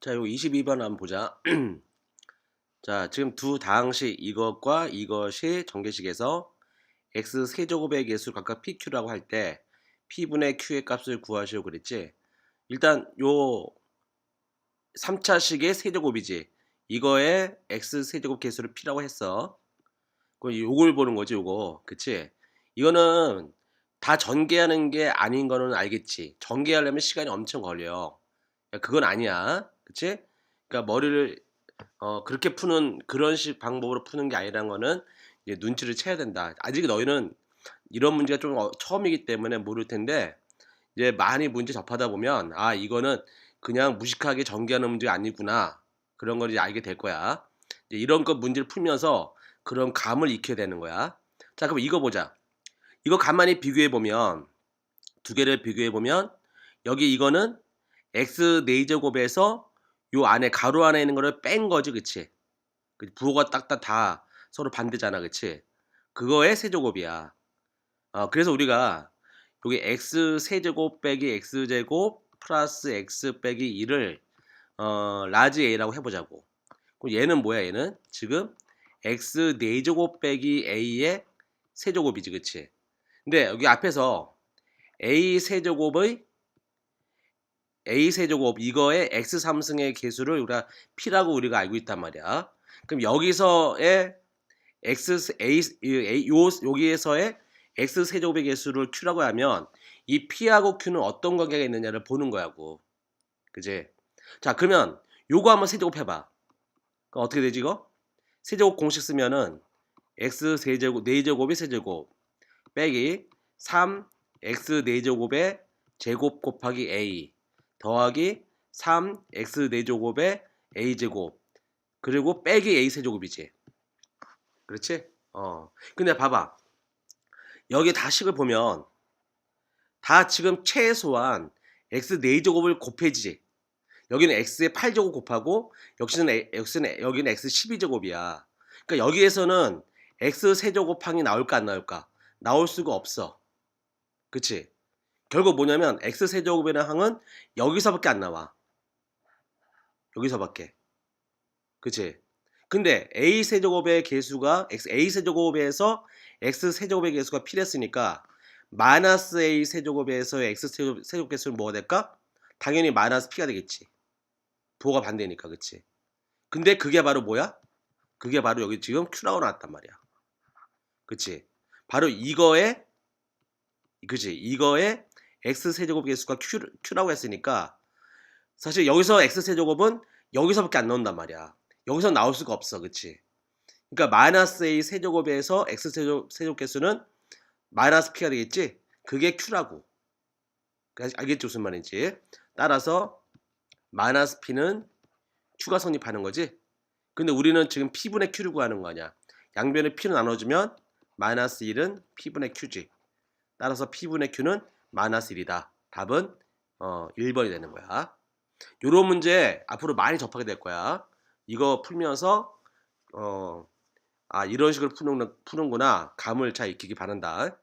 자, 요 22번 한번 보자. 자, 지금 두 다항식 이것과 이것이 전개식에서 x 세제곱의 개수 각각 pq라고 할 때 p분의 q의 값을 구하시오 그랬지. 일단 요 3차식의 세제곱이지. 이거의 x 세제곱 개수를 p라고 했어. 그럼 요걸 보는 거지, 요거. 그치? 이거는 다 전개하는 게 아닌 거는 알겠지. 전개하려면 시간이 엄청 걸려. 야, 그건 아니야. 그치? 그러니까 머리를 어, 그렇게 푸는 그런 식 방법으로 푸는 게 아니라는 거는 이제 눈치를 채야 된다. 아직 너희는 이런 문제가 좀 어- 처음이기 때문에 모를 텐데 이제 많이 문제 접하다 보면 아 이거는 그냥 무식하게 전개하는 문제가 아니구나 그런 걸 이제 알게 될 거야. 이런 거 문제를 풀면서 그런 감을 익혀야 되는 거야. 자 그럼 이거 보자. 이거 가만히 비교해 보면 두 개를 비교해 보면 여기 이거는 x 4제곱에서 요 안에 가로 안에 있는 거를 뺀 거지 그치? 그 부호가 딱딱 다 서로 반대잖아 그치? 그거의 세제곱이야. 어, 그래서 우리가 여기 x 세제곱 빼기 x제곱 플러스 x 빼기 2를 어, 라지 a라고 해보자고. 그럼 얘는 뭐야 얘는? 지금 x 4제곱 빼기 a의 세제곱이지 그치? 근데 여기 앞에서 a 세제곱의 a 세제곱 이거의 x 3승의 개수를 우리가 p라고 우리가 알고 있단 말이야. 그럼 여기서의 x a, a 요 여기에서의 x 세제곱의 개수를 q라고 하면 이 p하고 q는 어떤 관계가 있느냐를 보는 거야고. 그지? 자, 그러면 요거 한번 세제곱 해봐. 그럼 어떻게 되지 이거? 세제곱 공식 쓰면은 x 세제곱 4제곱이 세제곱 빼기 3 x 4제곱의 제곱 곱하기 a 더하기 3x 4제곱에 a제곱. 그리고 빼기 a 세제곱이지. 그렇지? 어. 근데 봐봐. 여기 다식을 보면 다 지금 최소한 x 4제곱을 곱해지지. 여기는 x의 8제곱 곱하고 역시는 x는 여기는 x 12제곱이야. 그러니까 여기에서는 x 세제곱항이 나올까 안 나올까? 나올 수가 없어. 그치? 결국 뭐냐면 x 세제곱이라는 항은 여기서밖에 안 나와. 여기서밖에. 그치? 근데 a 세제곱의 개수가 x a 세제곱에서 x 세제곱의 개수가 필했으니까 마이너스 a 세제곱에서 x 세제곱, 세제곱 개수는 뭐가 될까? 당연히 마이너스 p가 되겠지. 부호가 반대니까 그치? 근데 그게 바로 뭐야? 그게 바로 여기 지금 q라고 나왔단 말이야. 그치? 바로 이거에 그치? 이거에 x 세제곱 개수가 q, q라고 했으니까 사실 여기서 x 세제곱은 여기서밖에 안 나온단 말이야. 여기서 나올 수가 없어, 그치? 그러니까 마이너스 a 세제곱에서 x 세제곱, 세제곱 개수는 마이너스 p가 되겠지? 그게 q라고. 알- 알겠지 무슨 말인지? 따라서 마이너스 p는 q가 성립하는 거지. 근데 우리는 지금 p분의 q를 구하는 거 아니야. 양변의 p로 나눠주면 마이너스 1은 p분의 q지. 따라서 p분의 q는 1이다. 답은 어, 1번이 되는 거야. 요런 문제 앞으로 많이 접하게 될 거야. 이거 풀면서 어, 아 이런 식으로 푸는, 푸는구나 감을 잘 익히기 바란다.